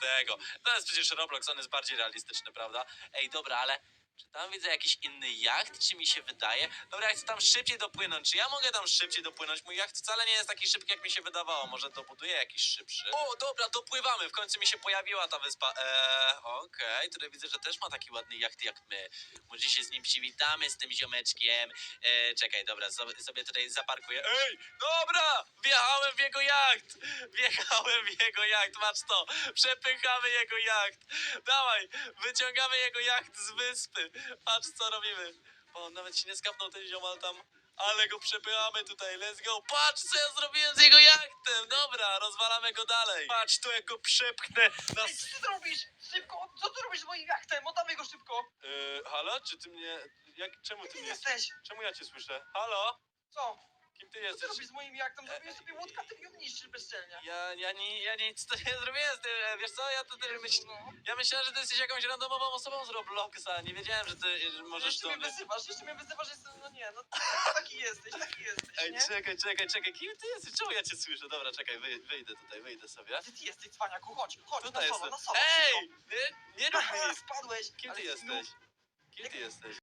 tego. To jest przecież Roblox, on jest bardziej realistyczny, prawda? Ej, dobra, ale czy tam widzę jakiś inny jacht, czy mi się wydaje? Dobra, ja chcę tam szybciej dopłynąć. Czy ja mogę tam szybciej dopłynąć? Mój jacht wcale nie jest taki szybki, jak mi się wydawało. Może dobuduję jakiś szybszy? O, dobra, dopływamy. W końcu mi się pojawiła ta wyspa. Eee, okej. Tutaj widzę, że też ma taki ładny jacht jak my. Może się z nim przywitamy, z tym ziomeczkiem. Eee, czekaj, dobra, sobie, sobie tutaj zaparkuję. Ej, dobra! Wjechałem w jego jacht! Wjechałem w jego jacht, patrz to! Przepychamy jego jacht! Dawaj, wyciągamy jego jacht z wyspy! Patrz co robimy! O, on nawet się nie skapnął ten ziomal tam. Ale go przepychamy tutaj, let's go! Patrz co ja zrobiłem z jego jachtem! Dobra, rozwalamy go dalej! Patrz to jak go przepchnę na... Ej, co ty robisz? Szybko, co ty robisz z moim jachtem? Oddamy go szybko. Yy, halo? Czy ty mnie... Jak, czemu ty Kim mnie... jesteś? Czemu ja cię słyszę? Halo? Co? Ty Co ty robisz z moim jachtem? Zrobiłem sobie łódkę, ty ją niszczysz bezczelnie. Ja, ja, nie, ja nic to nie zrobiłem z tym, wiesz co, ja to też myśl, No. ja myślałem, że ty jesteś jakąś randomową osobą z Robloxa, nie wiedziałem, że ty że możesz Jeszcze do mnie mnie... wyzywasz, jeszcze mnie wyzywasz, że jestem, no nie, no taki jesteś, taki jesteś, Ej, nie? czekaj, czekaj, czekaj, kim ty jesteś? Czemu ja cię słyszę? Dobra, czekaj, wy, wyjdę tutaj, wyjdę sobie. Gdzie ty jesteś, cwaniaku? Chodź, chodź, Tutaj na solo, jestem. na solo, Ej! szybko. Nie, nie rób mi! Spadłeś. Kim ty jesteś? Kim ty jesteś?